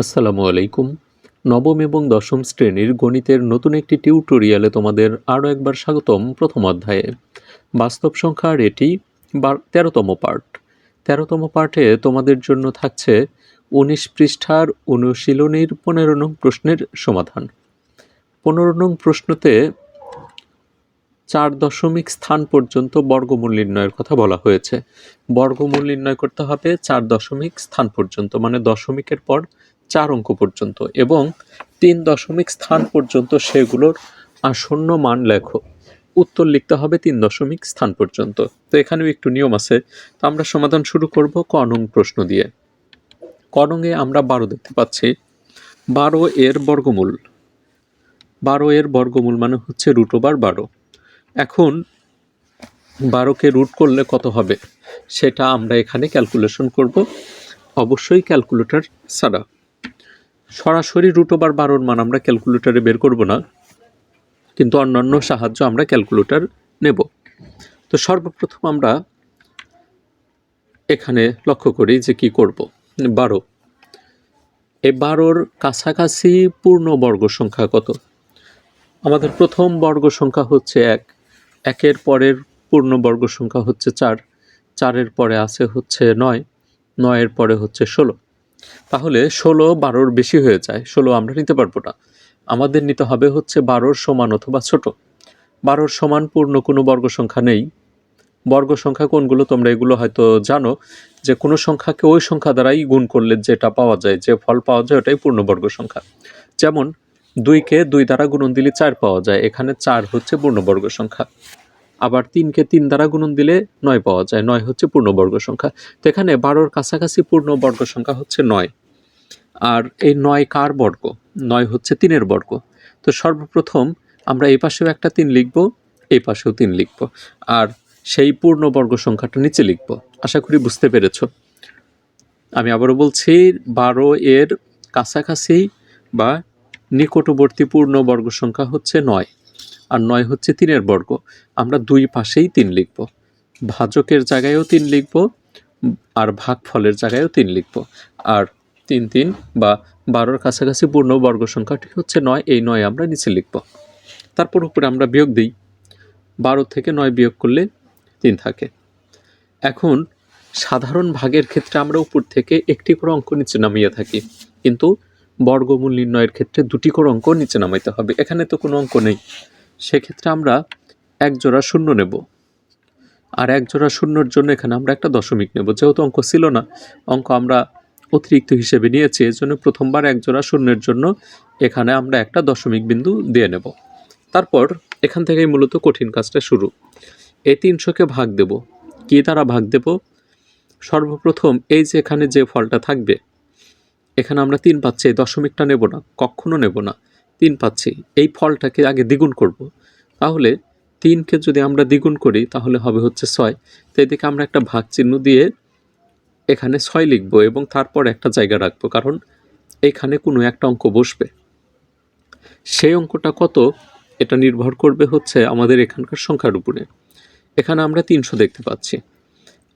আসসালামু আলাইকুম। নবম এবং দশম শ্রেণির গণিতের নতুন একটি টিউটোরিয়ালে তোমাদের আরও একবার স্বাগতম প্রথম অধ্যায়ে। বাস্তব সংখ্যার এটি তেরোতম পার্ট তেরোতম পার্টে তোমাদের জন্য থাকছে উনিশ পৃষ্ঠার অনুশীলনীর পনেরো নং প্রশ্নের সমাধান। পনেরো নং প্রশ্নতে চার দশমিক স্থান পর্যন্ত বর্গমূল নির্ণয়ের কথা বলা হয়েছে। বর্গমূল নির্ণয় করতে হবে চার দশমিক স্থান পর্যন্ত মানে দশমিকের পর চার অঙ্ক পর্যন্ত এবং তিন দশমিক স্থান পর্যন্ত সেগুলোর আসন্ন মান লেখো। উত্তর লিখতে হবে তিন দশমিক স্থান পর্যন্ত। তো এখানেও একটু নিয়ম আছে। তো আমরা সমাধান শুরু করব কনং প্রশ্ন দিয়ে। কনংয়ে আমরা বারো দেখতে পাচ্ছি। বারো এর বর্গমূল। বারো এর বর্গমূল মানে হচ্ছে রুট ওভার বারো। এখন বারোকে রুট করলে কত হবে? সেটা আমরা এখানে ক্যালকুলেশন করব। অবশ্যই ক্যালকুলেটর ছাড়া। সরাসরি রুট ওভার বারোর মান আমরা ক্যালকুলেটারে বের করব না, কিন্তু অন্যান্য সাহায্য আমরা ক্যালকুলেটার নেব। তো সর্বপ্রথম আমরা এখানে লক্ষ্য করি যে কি করব। বারো। এই বারোর কাছাকাছি পূর্ণ বর্গ সংখ্যা কত? আমাদের প্রথম বর্গ সংখ্যা হচ্ছে এক, একের পরের পূর্ণ বর্গ সংখ্যা হচ্ছে চার, চারের পরে আছে হচ্ছে নয়, নয়ের পরে হচ্ছে ষোলো। তাহলে ষোলো বারোর বেশি হয়ে যায়, ষোলো আমরা নিতে পারব না। আমাদের নিতে হবে হচ্ছে বারোর সমান অথবা ছোট। বারোর সমান পূর্ণ কোনো বর্গ সংখ্যা নেই। বর্গ সংখ্যা কোনগুলো তোমরা এগুলো হয়তো জানো যে কোনো সংখ্যাকে ওই সংখ্যা দ্বারাই গুণ করলে যেটা পাওয়া যায়, যে ফল পাওয়া যায় ওটাই পূর্ণবর্গ সংখ্যা। যেমন দুইকে দুই দ্বারা গুণন দিলে চার পাওয়া যায়, এখানে চার হচ্ছে পূর্ণবর্গ সংখ্যা। আবার তিনকে তিন দ্বারা গুণন দিলে নয় পাওয়া যায়। নয় হচ্ছে পূর্ণবর্গ সংখ্যা। তো এখানে বারোর কাছাকাছি পূর্ণবর্গ সংখ্যা হচ্ছে নয়। আর এই নয় কার বর্গ? নয় হচ্ছে তিনের বর্গ। তো সর্বপ্রথম আমরা এই পাশেও একটা তিন লিখব, এই পাশেও তিন লিখব। আর সেই পূর্ণবর্গ সংখ্যাটা নিচে লিখব। আশা করি বুঝতে পেরেছ। আমি আবারও বলছি, বারো এর কাছাকাছি বা নিকটবর্তী পূর্ণ বর্গ সংখ্যা হচ্ছে নয়। আর নয় হচ্ছে তিনের বর্গ। আমরা দুই পাশেই তিন লিখব। ভাজকের জায়গায়ও তিন লিখব আর ভাগফলের জায়গায়ও তিন লিখব। আর তিন তিন বা বারোর কাছাকাছি পূর্ণ বর্গ সংখ্যাটি হচ্ছে নয়, এই নয় আমরা নিচে লিখব। তারপর উপরে আমরা বিয়োগ দিই। বারো থেকে নয় বিয়োগ করলে তিন থাকে। এখন সাধারণ ভাগের ক্ষেত্রে আমরা উপর থেকে একটি করে অঙ্ক নিচে নামিয়ে থাকি। কিন্তু বর্গমূল নির্ণয়ের ক্ষেত্রে দুটি করে অঙ্ক নিচে নামাইতে হবে। এখানে তো কোনো অঙ্ক নেই। সেক্ষেত্রে আমরা এক জোড়া শূন্য নেব। আর এক জোড়া শূন্যর জন্য এখানে আমরা একটা দশমিক নেব। যেহেতু অঙ্ক ছিল না, অঙ্ক আমরা অতিরিক্ত হিসেবে নিয়েছি এর জন্য প্রথমবার এক জোড়া শূন্যের জন্য এখানে আমরা একটা দশমিক বিন্দু দিয়ে নেব। তারপর এখান থেকেই মূলত কঠিন কাজটা শুরু। এই তিনশোকে ভাগ দেব। কি দ্বারা ভাগ দেব? সর্বপ্রথম এই যে এখানে যে ফলটা থাকবে, এখানে আমরা তিন পাচ্ছি এই দশমিকটা নেব না, কখনো নেব না। তিন পাচ্ছি, এই ফলটাকে আগে দ্বিগুণ করব। তাহলে তিনকে যদি আমরা দ্বিগুণ করি, তাহলে হবে হচ্ছে ছয়। তো এদিকে আমরা একটা ভাগ চিহ্ন দিয়ে এখানে ছয় লিখব এবং তারপর একটা জায়গা রাখব, কারণ এখানে কোনো একটা অঙ্ক বসবে। সেই অঙ্কটা কত? এটা নির্ভর করবে হচ্ছে আমাদের এখানকার সংখ্যার উপরে। এখানে আমরা তিনশো দেখতে পাচ্ছি।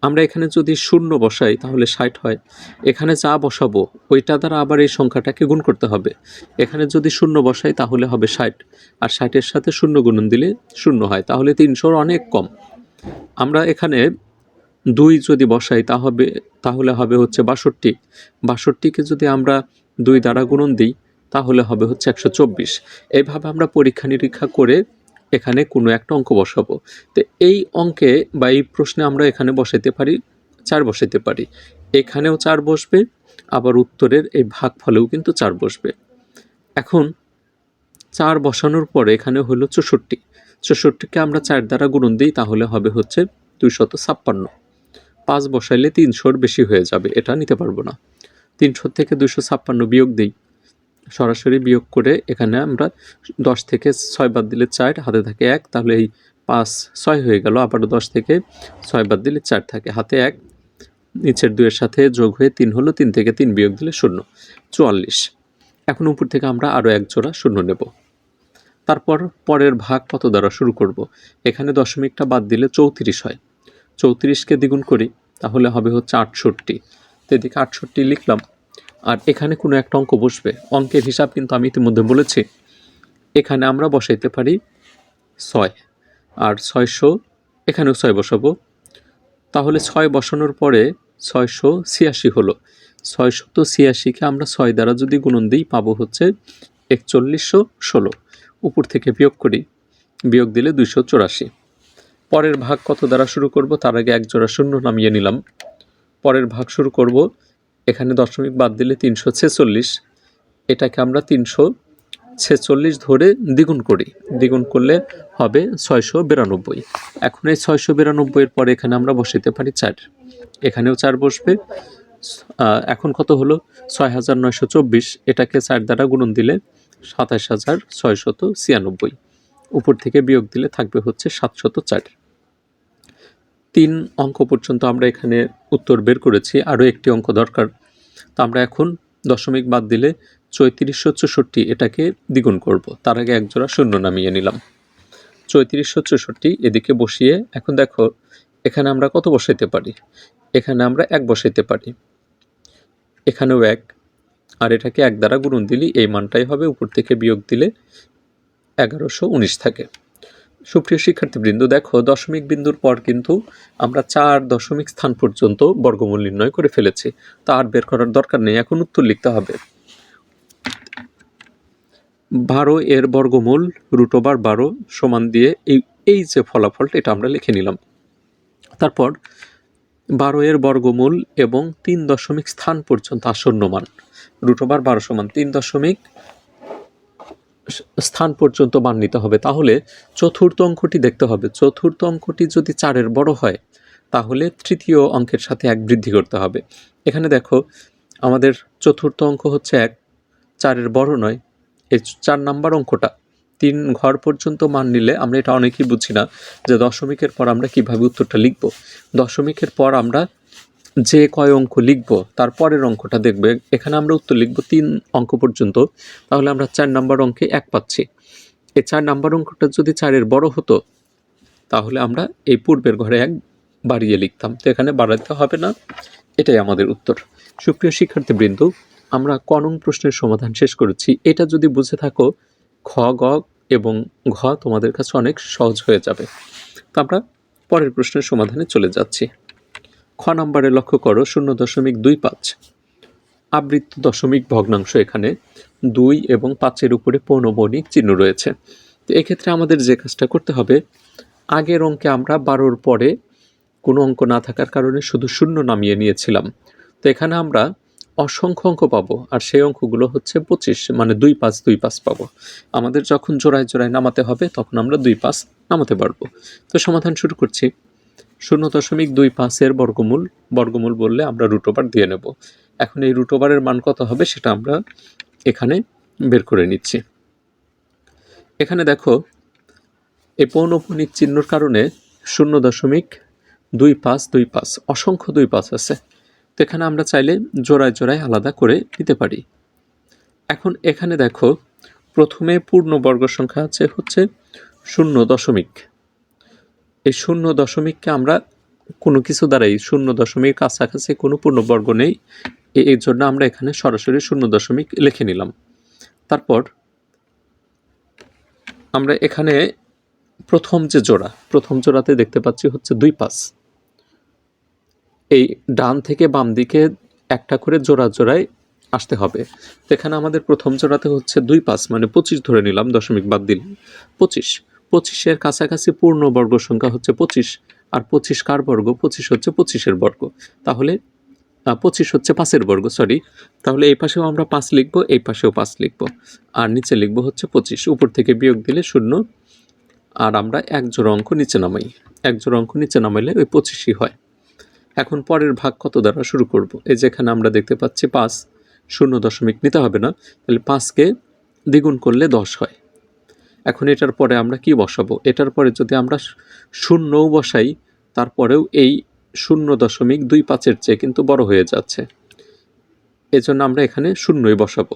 আমরা এখানে যদি শূন্য বসাই, তাহলে ষাট হয়। এখানে যা বসাবো, ওইটা দ্বারা আবার এই সংখ্যাটাকে গুণ করতে হবে। এখানে যদি শূন্য বসাই, তাহলে হবে ষাট। আর ষাটের সাথে শূন্য গুণন দিলে শূন্য হয়, তাহলে তিনশোর অনেক কম। আমরা এখানে দুই যদি বসাই, তা হবে, তাহলে হবে হচ্ছে বাষট্টি। বাষট্টিকে যদি আমরা দুই দ্বারা গুণন দিই, তাহলে হবে হচ্ছে একশো চব্বিশ। এইভাবে আমরা পরীক্ষা নিরীক্ষা করে এখানে কোনো একটা অঙ্ক বসাবো। তো এই অঙ্কে বা এই প্রশ্নে আমরা এখানে বসাইতে পারি, চার বসাইতে পারি। এখানেও চার বসবে, আবার উত্তরের এই ভাগ ফলেও কিন্তু চার বসবে। এখন চার বসানোর পরে এখানে হলো চৌষট্টি। চৌষট্টিকে আমরা চার দ্বারা গুণন দিই, তাহলে হবে হচ্ছে দুইশত ছাপ্পান্ন। পাঁচ বসাইলে তিনশোর বেশি হয়ে যাবে, এটা নিতে পারব না। তিনশো থেকে দুশো ছাপ্পান্ন বিয়োগ দিই সরাসরি বিয়োগ করে এখানে আমরা দশ থেকে ছয় বাদ দিলে চার, হাতে থাকে এক, তাহলে এই পাঁচ, ছয় হয়ে গেল। আবারও দশ থেকে ছয় বাদ দিলে চার থাকে, হাতে এক। নিচের দুইয়ের সাথে যোগ হয়ে তিন হলো, তিন থেকে তিন বিয়োগ দিলে শূন্য, চুয়াল্লিশ। এখন উপর থেকে আমরা আরও এক জোড়া শূন্য নেব। তারপর পরের ভাগ কত দ্বারা শুরু করব। এখানে দশমিকটা বাদ দিলে চৌত্রিশ হয়। চৌত্রিশকে দ্বিগুণ করি, তাহলে হবে হচ্ছে আটষট্টি। তো এদিকে আটষট্টি লিখলাম। আর এখানে কোনো একটা অঙ্ক বসবে। অঙ্কের হিসাব কিন্তু আমি ইতিমধ্যে বলেছি। এখানে আমরা বসাইতে পারি ছয়। আর ছয়শো, এখানেও ছয় বসাবো। তাহলে ছয় বসানোর পরে ছয়শো ছিয়াশি হলো। ছয়শত ছিয়াশিকে আমরা ছয় দ্বারা যদি গুণন দিই, পাবো হচ্ছে একচল্লিশশো ষোলো। উপর থেকে বিয়োগ করি। বিয়োগ দিলে দুইশো চুরাশি। পরের ভাগ কত দ্বারা শুরু করব? তার আগে এক জোড়া শূন্য নামিয়ে নিলাম। পরের ভাগ শুরু করব এখানে দশমিক বাদ দিলে তিনশো ছেচল্লিশ। এটাকে আমরা তিনশো ছেচল্লিশ ধরে দ্বিগুণ করি। দ্বিগুণ করলে হবে ছয়শো বিরানব্বই। এখন এই ছয়শো বিরানব্বইয়ের পরে এখানে আমরা বসাইতে পারি চার। এখানেও চার বসবে। এখন কত হলো? ছয় হাজার নয়শো চব্বিশ। এটাকে চার দ্বারা গুণন দিলে সাতাশ হাজার ছয়শত ছিয়ানব্বই। উপর থেকে বিয়োগ দিলে থাকবে হচ্ছে সাতশত চার। তিন অঙ্ক পর্যন্ত আমরা এখানে উত্তর বের করেছি, আরও একটি অঙ্ক দরকার। তো আমরা এখন দশমিক বাদ দিলে চৌত্রিশশো চৌষট্টি এটাকে দ্বিগুণ করব। তার আগে এক জোড়া শূন্য নামিয়ে নিলাম। চৌত্রিশশো চৌষট্টি এদিকে বসিয়ে, এখন দেখো, এখানে আমরা কত বসাইতে পারি? এখানে আমরা এক বসাইতে পারি। এখানেও এক। আর এটাকে এক দ্বারা গুণন দিলি এই মানটাই হবে, উপর থেকে বিয়োগ দিলে এগারোশো উনিশ থাকে। সুপ্রিয় শিক্ষার্থীবৃন্দ, দেখো, দশমিক বিন্দুর পর কিন্তু আমরা চার দশমিক স্থান পর্যন্ত বর্গমূল নির্ণয় করে ফেলেছি। তা আর বের করার দরকার নেই, এখন উত্তর লিখতে হবে। বারো এর বর্গমূল রুট ওভার বারো সমান দিয়ে এই এই যে ফলাফলটা, এটা আমরা লিখে নিলাম। তারপর বারো এর বর্গমূল এবং তিন দশমিক স্থান পর্যন্ত আসন্ন মান, রুট ওভার বারো সমান তিন দশমিক স্থান পর্যন্ত মান নিতে হবে। তাহলে চতুর্থ অঙ্কটি দেখতে হবে। চতুর্থ অঙ্কটি যদি চারের বড় হয়, তাহলে তৃতীয় অঙ্কের সাথে এক বৃদ্ধি করতে হবে। এখানে দেখো, আমাদের চতুর্থ অঙ্ক হচ্ছে এক, চারের বড় নয়, এই চার নাম্বার অঙ্কটা। তিন ঘর পর্যন্ত মান নিলে আমরা এটা অনেকেই বুঝি না যে দশমিকের পর আমরা কীভাবে উত্তরটা লিখব। দশমিকের পর আমরা যে কয় অঙ্ক লিখব, তার পরের অঙ্কটা দেখবে। এখানে আমরা উত্তর লিখব তিন অঙ্ক পর্যন্ত। তাহলে আমরা চার নাম্বার অঙ্কে এক পাচ্ছি। এই চার নাম্বার অঙ্কটা যদি চারের বড় হতো, তাহলে আমরা এই পূর্বের ঘরে এক বাড়িয়ে লিখতাম। তো এখানে বাড়াতে হবে না, এটাই আমাদের উত্তর। সুপ্রিয় শিক্ষার্থীবৃন্দ, আমরা কনং প্রশ্নের সমাধান শেষ করেছি। এটা যদি বুঝে থাকো, খ, গ এবং ঘ তোমাদের কাছে অনেক সহজ হয়ে যাবে। তো আমরা পরের প্রশ্নের সমাধানে চলে যাচ্ছি। খ নম্বরে লক্ষ্য করো, শূন্য দশমিক দুই পাঁচ। আবৃত্ত দশমিক ভগ্নাংশ এখানে দুই এবং পাঁচের উপরে পৌনবণিক চিহ্ন রয়েছে। তো এক্ষেত্রে আমাদের যে কাজটা করতে হবে, আগের অঙ্কে আমরা বারোর পরে কোনো অঙ্ক না থাকার কারণে শুধু শূন্য নামিয়ে নিয়েছিলাম। তো এখানে আমরা অসংখ্য অঙ্ক পাবো, আর সেই অঙ্কগুলো হচ্ছে পঁচিশ মানে দুই পাঁচ দুই পাঁচ পাবো। আমাদের যখন জোড়ায় জোড়ায় নামাতে হবে, তখন আমরা দুই পাঁচ নামাতে পারব। তো সমাধান শুরু করছি। শূন্য দশমিক দুই পাঁচের বর্গমূল বর্গমূল বললে আমরা রুট ওভার দিয়ে নেব। এখন এই রুট ওভারের মান কত হবে সেটা আমরা এখানে বের করে নিচ্ছি। এখানে দেখো, এই পৌনপুনিক চিহ্নর কারণে শূন্য দশমিক দুই পাঁচ দুই পাঁচ, অসংখ্য দুই পাঁচ আছে। তো এখানে আমরা চাইলে জোড়ায় জোড়ায় আলাদা করে নিতে পারি। এখন এখানে দেখো, প্রথমে পূর্ণ বর্গ সংখ্যা আছে হচ্ছে শূন্য দশমিক এই শূন্য দশমিককে আমরা কোনো কিছু দ্বারাই, শূন্য দশমিক কাছাকাছি কোনো পূর্ণবর্গ নেই। এই জন্য আমরা এখানে সরাসরি শূন্য দশমিক লিখে নিলাম। তারপর আমরা এখানে প্রথম যে জোড়া, প্রথম জোড়াতে দেখতে পাচ্ছি হচ্ছে দুই পাস এই ডান থেকে বাম দিকে একটা করে জোড়া জোড়ায় আসতে হবে। এখানে আমাদের প্রথম জোড়াতে হচ্ছে দুই পাস মানে পঁচিশ ধরে নিলাম দশমিক বাদ দিলাম। পঁচিশ। পঁচিশের কাছাকাছি পূর্ণ বর্গ সংখ্যা হচ্ছে পঁচিশ, আর পঁচিশ কার বর্গ? পঁচিশ হচ্ছে পঁচিশের বর্গ। তাহলে পঁচিশ হচ্ছে পাঁচের বর্গ সরি তাহলে এই পাশেও আমরা পাঁচ লিখব, এই পাশেও পাঁচ লিখব, আর নিচে লিখব হচ্ছে পঁচিশ। উপর থেকে বিয়োগ দিলে শূন্য, আর আমরা এক জোড়া অঙ্ক নিচে নামাই। এক জোড়া অঙ্ক নিচে নামাইলে ওই পঁচিশই হয়। এখন পরের ভাগ কত দ্বারা শুরু করব? এই যেখানে আমরা দেখতে পাচ্ছি পাঁচ, শূন্য দশমিক নিতে হবে না, তাহলে পাঁচকে দ্বিগুণ করলে দশ হয়। এখন এটার পরে আমরা কি বসাবো? এটার পরে যদি আমরা শূন্যও বসাই, তারপরেও এই শূন্য দশমিক দুই পাঁচের চেয়ে কিন্তু বড় হয়ে যাচ্ছে। এজন্য আমরা এখানে শূন্যই বসাবো।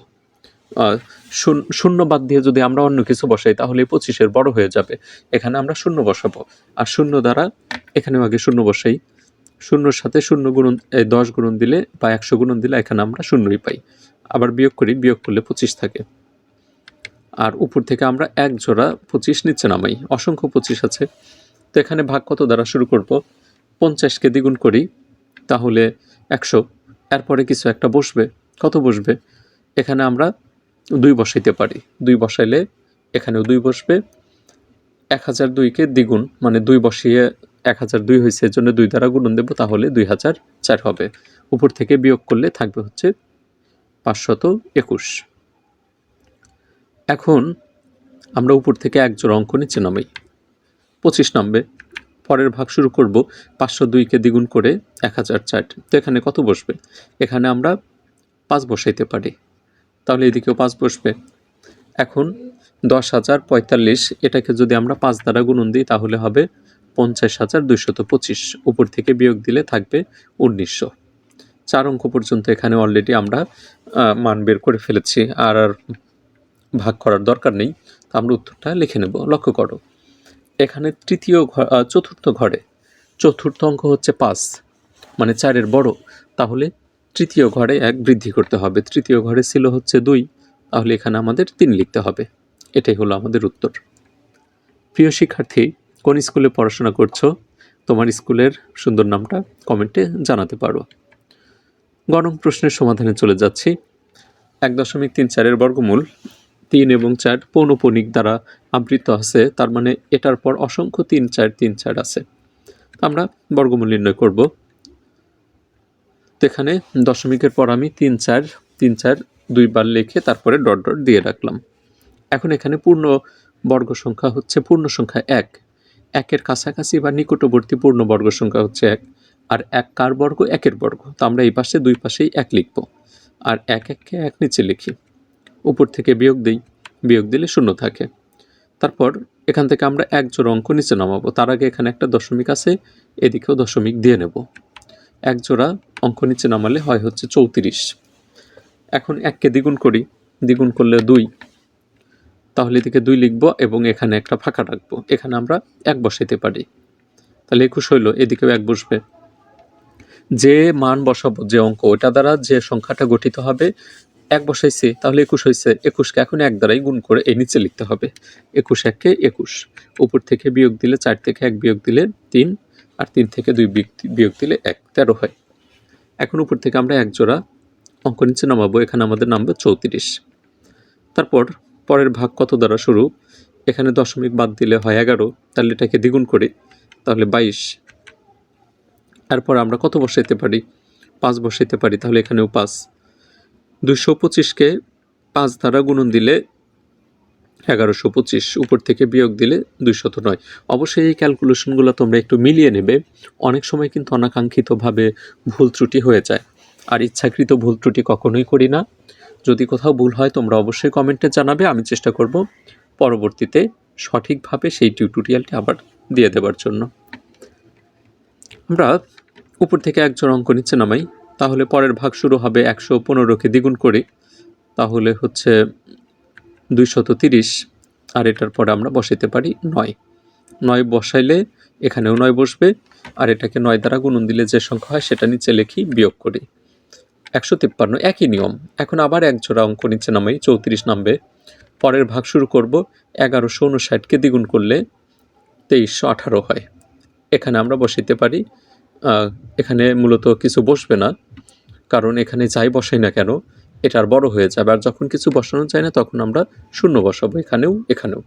শূন্য- বাদ দিয়ে যদি আমরা অন্য কিছু বসাই, তাহলে পঁচিশের বড় হয়ে যাবে। এখানে আমরা শূন্য বসাবো। আর শূন্য দ্বারা এখানেও আগে শূন্য বসাই। শূন্যর সাথে শূন্য গুণন, এই দশ গুণন দিলে বা একশো গুণন দিলে এখানে আমরা শূন্যই পাই। আবার বিয়োগ করি, বিয়োগ করলে পঁচিশ থাকে। আর উপর থেকে আমরা এক জোড়া পঁচিশ নিচে নামাই। অসংখ্য পঁচিশ আছে। তো এখানে ভাগ কত দ্বারা শুরু করব? পঞ্চাশকে দ্বিগুণ করি, তাহলে একশো। এরপরে কিছু একটা বসবে। কত বসবে? এখানে আমরা দুই বসাইতে পারি। দুই বসাইলে এখানেও দুই বসবে। এক হাজার দুইকে দ্বিগুণ মানে দুই বসিয়ে এক হাজার দুই হয়েছে, এর জন্য দুই দ্বারা গুণন দেবো, তাহলে দুই হাজার চার হবে। উপর থেকে বিয়োগ করলে থাকবে হচ্ছে পাঁচশত একুশ। এখন আমরা উপর থেকে এক জোড়া অঙ্ক নিচে নামাই। পঁচিশ নামবে পরের ভাগ শুরু করব পাঁচশো দুইকে দ্বিগুণ করে এক হাজার চার তো এখানে কত বসবে? এখানে আমরা পাঁচ বসাইতে পারি। তাহলে এদিকেও পাঁচ বসবে। এখন দশ হাজার পঁয়তাল্লিশ, এটাকে যদি আমরা পাঁচ দ্বারা গুণন দিই, তাহলে হবে পঞ্চাশ হাজার দুইশত পঁচিশ। উপর থেকে বিয়োগ দিলে থাকবে উনিশশো। চার অঙ্ক পর্যন্ত এখানে অলরেডি আমরা মান বের করে ফেলেছি। আর আর ভাগ করার দরকার নেই। আমরা উত্তরটা লিখে নেব। লক্ষ্য করো, এখানে তৃতীয় চতুর্থ ঘরে, চতুর্থ অঙ্ক হচ্ছে পাঁচ মানে চারের বড়। তাহলে তৃতীয় ঘরে এক বৃদ্ধি করতে হবে। তৃতীয় ঘরে ছিল হচ্ছে দুই, তাহলে এখানে আমাদের তিন লিখতে হবে। এটাই হলো আমাদের উত্তর। প্রিয় শিক্ষার্থী, কোন স্কুলে পড়াশোনা করছ? তোমার স্কুলের সুন্দর নামটা কমেন্টে জানাতে পারো। গরম প্রশ্নের সমাধানে চলে যাচ্ছি। এক দশমিক তিন চারের বর্গমূল তিন এবং চার পৌনপণিক দ্বারা আবৃত আছে, তার মানে এটার পর অসংখ্য তিন চার তিন চার আছে। আমরা বর্গমূল নির্ণয় করব। তো এখানে দশমিকের পর আমি তিন চার তিন চার দুইবার লিখে তারপরে ডট ডট দিয়ে রাখলাম। এখন এখানে পূর্ণ বর্গ সংখ্যা হচ্ছে পূর্ণ সংখ্যা এক। একের কাছাকাছি বা নিকটবর্তী পূর্ণ বর্গ সংখ্যা হচ্ছে এক, আর এক কার বর্গ? একের বর্গ। তো আমরা এই পাশে দুই পাশেই এক লিখব। আর এক এককে এক নিচে লিখি। উপর থেকে বিয়োগ দিই, বিয়োগ দিলে শূন্য থাকে। তারপর এখান থেকে আমরা এক জোড়া অঙ্ক নিচে নামাবো। তার আগে এখানে একটা দশমিক আছে, এদিকেও দশমিক দিয়ে নেব। এক জোড়া অঙ্ক নিচে নামালে হয় হচ্ছে চৌত্রিশ। এখন এককে দ্বিগুণ করি, দ্বিগুণ করলে দুই। তাহলে এদিকে দুই লিখব এবং এখানে একটা ফাঁকা রাখব। এখানে আমরা এক বসাইতে পারি। তাহলে একুশ হইল, এদিকেও এক বসবে। যে মান বসাবো, যে অঙ্ক, ওটা দ্বারা যে সংখ্যাটা গঠিত হবে এক বসাইছি, তাহলে একুশ হয়েছে একুশকে এখন এক দ্বারাই গুণ করে এই নিচে লিখতে হবে। একুশ এককে একুশ। উপর থেকে বিয়োগ দিলে চার থেকে এক বিয়োগ দিলে তিন, আর তিন থেকে দুই বিয়োগ দিলে এক। তেরো হয়। এখন উপর থেকে আমরা এক জোড়া অঙ্ক নিচে নামাবো। এখানে আমাদের নামবে চৌত্রিশ। তারপর পরের ভাগ কত দ্বারা শুরু? এখানে দশমিক বাদ দিলে হয় এগারো। তাহলে এটাকে দ্বিগুণ করি। তাহলে বাইশ। এরপর আমরা কত বসাইতে পারি? পাঁচ বসাইতে পারি, তাহলে এখানেও পাঁচ। দুশো পঁচিশকে পাঁচ দ্বারা গুণন দিলে এগারোশো পঁচিশ, উপর থেকে বিয়োগ দিলে দুইশত নয়। অবশ্যই এই ক্যালকুলেশনগুলো তোমরা একটু মিলিয়ে নেবে। অনেক সময় কিন্তু অনাকাঙ্ক্ষিতভাবে ভুল ত্রুটি হয়ে যায়। আর ইচ্ছাকৃত ভুল ত্রুটি কখনোই করি না। যদি কোথাও ভুল হয়, তোমরা অবশ্যই কমেন্টে জানাবে। আমি চেষ্টা করব পরবর্তীতে সঠিকভাবে সেই টিউটোরিয়ালটি আবার দিয়ে দেওয়ার জন্য। আমরা উপর থেকে একজন অঙ্ক নিচে নামাই। তাহলে পরের ভাগ শুরু হবে একশো পনেরোকে দ্বিগুণ করি। তাহলে হচ্ছে দুইশত তিরিশ, আর এটার পরে আমরা বসাইতে পারি নয়। নয় বসাইলে এখানেও নয় বসবে, আর এটাকে নয় দ্বারা গুণন দিলে যে সংখ্যা হয় সেটা নিচে লিখি বিয়োগ করি। একশো তিপ্পান্ন, একই নিয়ম। এখন আবার এক জোড়া অঙ্ক নিচে নামাই, চৌত্রিশ নামবে। পরের ভাগ শুরু করব, এগারোশো উনষাটকে দ্বিগুণ করলে তেইশশো আঠারো হয়। এখানে আমরা বসাইতে পারি এখানে মূলত কিছু বসবে না, কারণ এখানে যাই বসাই না কেন, এটা আর বড় হয়ে যাবে। আর যখন কিছু বসানো যায় না, তখন আমরা শূন্য বসাবো এখানেও এখানেও।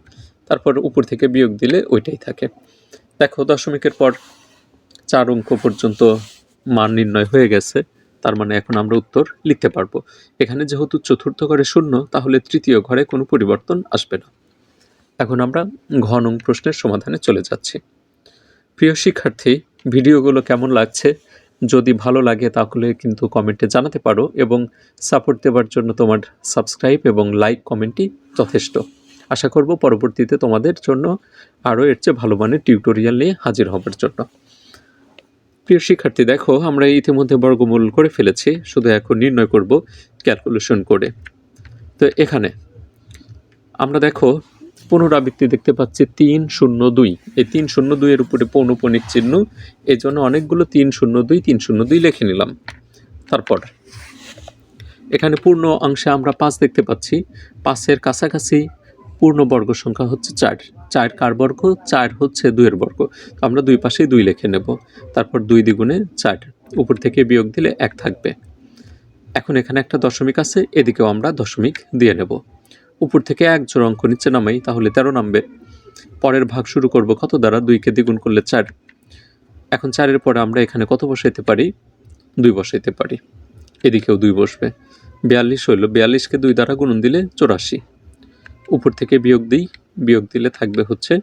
তারপর উপর থেকে বিয়োগ দিলে ওইটাই থাকে। দেখো, দশমিকের পর চার অঙ্ক পর্যন্ত মান নির্ণয় হয়ে গেছে। তার মানে এখন আমরা উত্তর লিখতে পারব। এখানে যেহেতু চতুর্থ ঘরে শূন্য, তাহলে তৃতীয় ঘরে কোনো পরিবর্তন আসবে না। এখন আমরা ঘ নং প্রশ্নের সমাধানে চলে যাচ্ছি। প্রিয় শিক্ষার্থী ভিডিওগুলো কেমন লাগছে? যদি ভালো লাগে তাহলে কিন্তু কমেন্টে জানাতে পারো এবং সাপোর্ট দেওয়ার জন্য তোমার সাবস্ক্রাইব এবং লাইক কমেন্টই যথেষ্ট। আশা করব পরবর্তীতে তোমাদের জন্য আরও এর চেয়ে ভালো মানের টিউটোরিয়াল নিয়ে হাজির হবার জন্য। প্রিয় শিক্ষার্থী, দেখো, আমরা ইতিমধ্যে বর্গমূল করে ফেলেছি, শুধু এখন নির্ণয় করব ক্যালকুলেশন করে তো এখানে আমরা দেখো পুনরাবৃত্তি দেখতে পাচ্ছি তিন শূন্য দুই। এই তিন শূন্য দুইয়ের উপরে পৌনপণিক চিহ্ন। এই জন্য অনেকগুলো তিন শূন্য দুই, তিন শূন্য দুই লিখে নিলাম। তারপর, এখানে পূর্ণ অংশে আমরা পাঁচ দেখতে পাচ্ছি। পাঁচের কাছাকাছি পূর্ণ বর্গ সংখ্যা হচ্ছে চার। চার কার বর্গ? চার হচ্ছে দুইয়ের বর্গ। তো আমরা দুই পাশেই দুই লিখে নেব। তারপর দুই দ্বিগুণে চার। উপর থেকে বিয়োগ দিলে এক থাকবে। এখন এখানে একটা দশমিক আছে, এদিকেও আমরা দশমিক দিয়ে নেব। উপর থেকে এক জোড় অঙ্ক নিচে নামাই, তাহলে তেরো নামবে। পরের ভাগ শুরু করব কত দ্বারা? দুইকে দ্বিগুণ করলে চার। এখন চারের পরে আমরা এখানে কত বসাইতে পারি? দুই বসাইতে পারি। এদিকেও দুই বসবে। বিয়াল্লিশ হইল। বিয়াল্লিশকে দুই দ্বারা গুণন দিলে চৌরাশি। উপর থেকে বিয়োগ দিই। বিয়োগ দিলে থাকবে হচ্ছে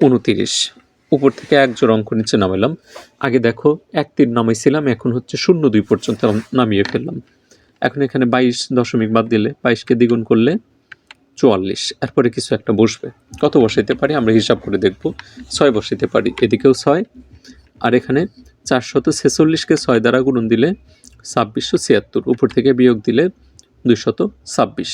উনতিরিশ। উপর থেকে এক জোড় অঙ্ক নিচে নামাইলাম। আগে দেখো, এক তিন নামাইছিলাম, এখন হচ্ছে শূন্য দুই পর্যন্ত নামিয়ে ফেললাম। এখন এখানে বাইশ দশমিক বাদ দিলে বাইশকে দ্বিগুণ করলে চুয়াল্লিশ। এরপরে কিছু একটা বসবে। কত বসাইতে পারি? আমরা হিসাব করে দেখব। ছয় বসাইতে পারি। এদিকেও ছয়। আর এখানে চারশত ছেচল্লিশকে ছয় দ্বারা গুণন দিলে ছাব্বিশশো ছিয়াত্তর। উপর থেকে বিয়োগ দিলে দুইশত ছাব্বিশ।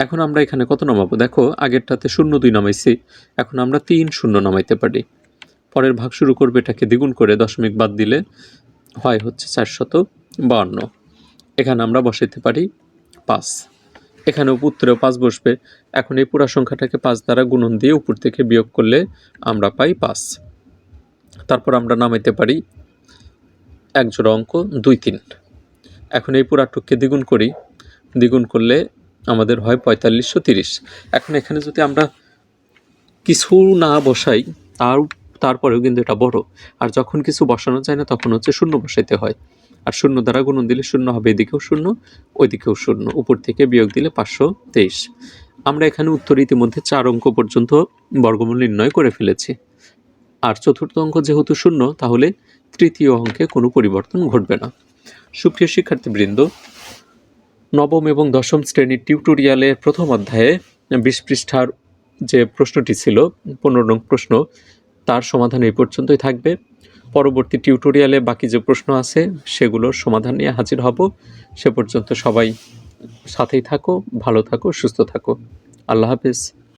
এখন আমরা এখানে কত নামাবো? দেখো, আগেরটাতে শূন্য দুই নামাইছি। এখন আমরা তিন শূন্য নামাইতে পারি। পরের ভাগ শুরু করবে এটাকে দ্বিগুণ করে দশমিক বাদ দিলে হয় হচ্ছে চারশত বাহান্ন এখানে আমরা বসাইতে পারি পাঁচ। এখানেও উত্তরেও পাঁচ বসবে। এখন এই পুরা সংখ্যাটাকে পাঁচ দ্বারা গুণন দিয়ে উপর থেকে বিয়োগ করলে আমরা পাই পাঁচ। তারপর আমরা নামাইতে পারি এক জোড়া অঙ্ক, দুই, তিন। এখন এই পুরাটুককে দ্বিগুণ করি। দ্বিগুণ করলে আমাদের হয় পঁয়তাল্লিশশো তিরিশ। এখন এখানে যদি আমরা কিছু না বসাই, তার, তারপরেও কিন্তু এটা বড়। আর যখন কিছু বসানো যায় না, তখন হচ্ছে শূন্য বসাইতে হয়। আর শূন্য দ্বারা গুণন দিলে শূন্য হবে, এদিকেও শূন্য, ওইদিকেও শূন্য, উপর থেকে বিয়োগ দিলে পাঁচশো তেইশ। আমরা এখানে উত্তর ইতিমধ্যে চার অঙ্ক পর্যন্ত বর্গমূল নির্ণয় করে ফেলেছি। আর চতুর্থ অঙ্ক যেহেতু শূন্য, তাহলে তৃতীয় অঙ্কে কোনো পরিবর্তন ঘটবে না। সুপ্রিয় শিক্ষার্থীবৃন্দ, নবম এবং দশম শ্রেণির টিউটোরিয়ালের প্রথম অধ্যায়ে বিশ পৃষ্ঠার যে প্রশ্নটি ছিল, পনেরো নং প্রশ্ন, তার সমাধান এই পর্যন্তই থাকবে। পরবর্তী টিউটোরিয়ালে বাকি যে প্রশ্ন আছে, সেগুলোর সমাধান নিয়ে হাজির হব। সে পর্যন্ত সবাই সাথেই থাকো, ভালো থাকো, সুস্থ থাকো। আল্লাহ হাফেজ।